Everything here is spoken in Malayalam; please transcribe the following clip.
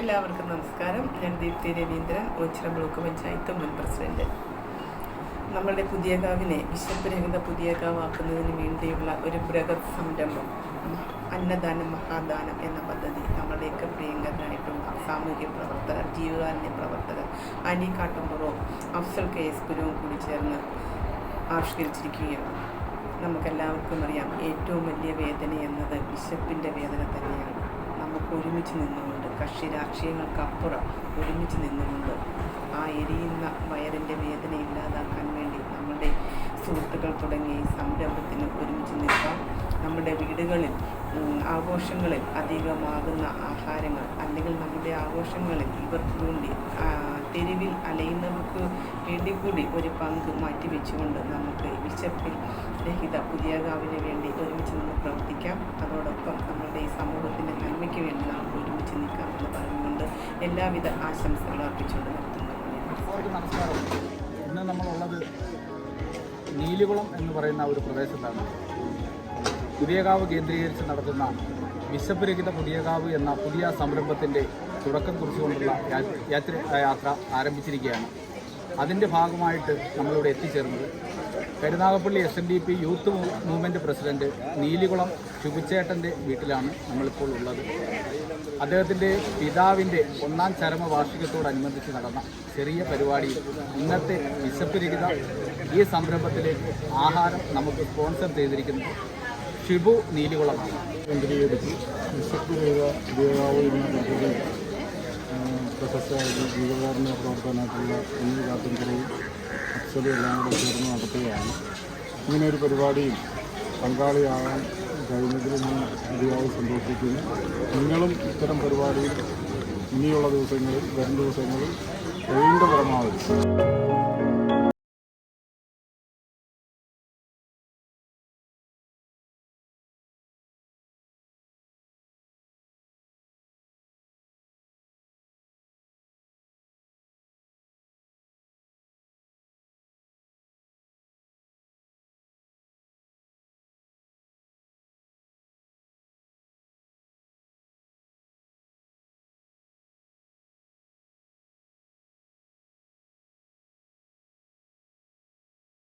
എല്ലാവർക്കും നമസ്കാരം. ഞാൻ ദീപ്തി രവീന്ദ്രൻ ഓച്ചിറ ബ്ലോക്ക് പഞ്ചായത്ത് മുൻ പ്രസിഡന്റ്. നമ്മളുടെ പുതിയ കാവിനെ വിശപ്പരഹിത പുതിയ കാവാക്കുന്നതിന് വേണ്ടിയുള്ള ഒരു ബൃഹത് സംരംഭം അന്നദാനം മഹാദാനം എന്ന പദ്ധതി നമ്മളുടെയൊക്കെ പ്രിയങ്കരനായിട്ടുള്ള സാമൂഹ്യ പ്രവർത്തകർ ജീവകാരുണ്യ പ്രവർത്തകർ അനി കാട്ടുമ്പുറവും അഫ്സൽ കെ എസ് പുരവും കൂടി ചേർന്ന് ആവിഷ്കരിച്ചിരിക്കുകയാണ്. നമുക്കെല്ലാവർക്കും അറിയാം ഏറ്റവും വലിയ വേദന എന്നത് വിശപ്പിന്റെ വേദന തന്നെയാണ്. നമുക്ക് ഒരുമിച്ച് നിന്നുകൊണ്ട് കക്ഷി രാഷ്ട്രീയങ്ങൾക്കപ്പുറം ഒരുമിച്ച് നിന്നുകൊണ്ട് ആ എരിയുന്ന വയറിന്റെ വേദന ഇല്ലാതാക്കാൻ വേണ്ടി നമ്മുടെ സുഹൃത്തുക്കൾ തുടങ്ങി സംരംഭത്തിന് ഒരുമിച്ച് നിൽക്കാം. നമ്മുടെ വീടുകളിൽ ആഘോഷങ്ങളിൽ അധികമാകുന്ന ആഹാരങ്ങൾ അല്ലെങ്കിൽ നമ്മുടെ ആഘോഷങ്ങളിൽ ഇവർക്ക് വേണ്ടി തെരുവിൽ അലയുന്നവർക്ക് വേണ്ടി കൂടി ഒരു പങ്ക് മാറ്റിവെച്ചുകൊണ്ട് നമുക്ക് വിശപ്പിൽ രഹിത പുതിയകാവിന് വേണ്ടി ഒരുമിച്ച് നിന്ന് പ്രവർത്തിക്കാം. അതോടൊപ്പം നമ്മുടെ ഈ സമൂഹത്തിന്റെ നന്മയ്ക്ക് വേണ്ടി നമുക്ക് ഒരുമിച്ച് നിൽക്കാം. എല്ലാവിധ ആശംസകളും അർപ്പിച്ചുകൊണ്ട് നമസ്കാരം. ഇന്ന് നമ്മളുള്ളത് നീലികുളം എന്ന് പറയുന്ന ഒരു പ്രദേശത്താണ്. പുതിയകാവ് കേന്ദ്രീകരിച്ച് നടത്തുന്ന വിശപ്പുരഹിത പുതിയകാവ് എന്ന പുതിയ സംരംഭത്തിന്റെ തുടക്കം കുറിച്ചുകൊണ്ടുള്ള യാത്ര യാത്ര ആരംഭിച്ചിരിക്കുകയാണ്. അതിന്റെ ഭാഗമായിട്ട് നമ്മളിവിടെ എത്തിച്ചേർന്നത് Karunagappally S N D P youth movement president Neelikulam ശുഭിച്ചേട്ടന്റെ വീട്ടിലാണ് നമ്മളിപ്പോൾ ഉള്ളത്. അദ്ദേഹത്തിന്റെ പിതാവിന്റെ ഒന്നാം ചരമ വാർഷികത്തോടനുബന്ധിച്ച് നടന്ന ചെറിയ പരിപാടിയിൽ ഇന്നത്തെ വിശപ്പുരഹിത ഈ സംരംഭത്തിലെ ആഹാരം നമുക്ക് സ്പോൺസർ ചെയ്തിരിക്കുന്നത് ഷിബു നീലികുളമാണ്. കേന്ദ്രീകരിച്ച് ജീവകാരുണ്യ പ്രവർത്തനമായിട്ടുള്ള എന്നീ കാട്ടുംകരയും അഫ്സലും എല്ലാം കൂടെ ചേർന്ന് നടത്തുകയാണ്. ഇങ്ങനെ ഒരു പരിപാടിയിൽ പങ്കാളിയാകാൻ കഴിഞ്ഞതിൽ ഞാൻ അതിയായി സന്തോഷിക്കുന്നു. നിങ്ങളും ഇത്തരം പരിപാടിയിൽ ഇനിയുള്ള ദിവസങ്ങളിൽ വരും ദിവസങ്ങളിൽ കഴിയുന്ന പരമാവധി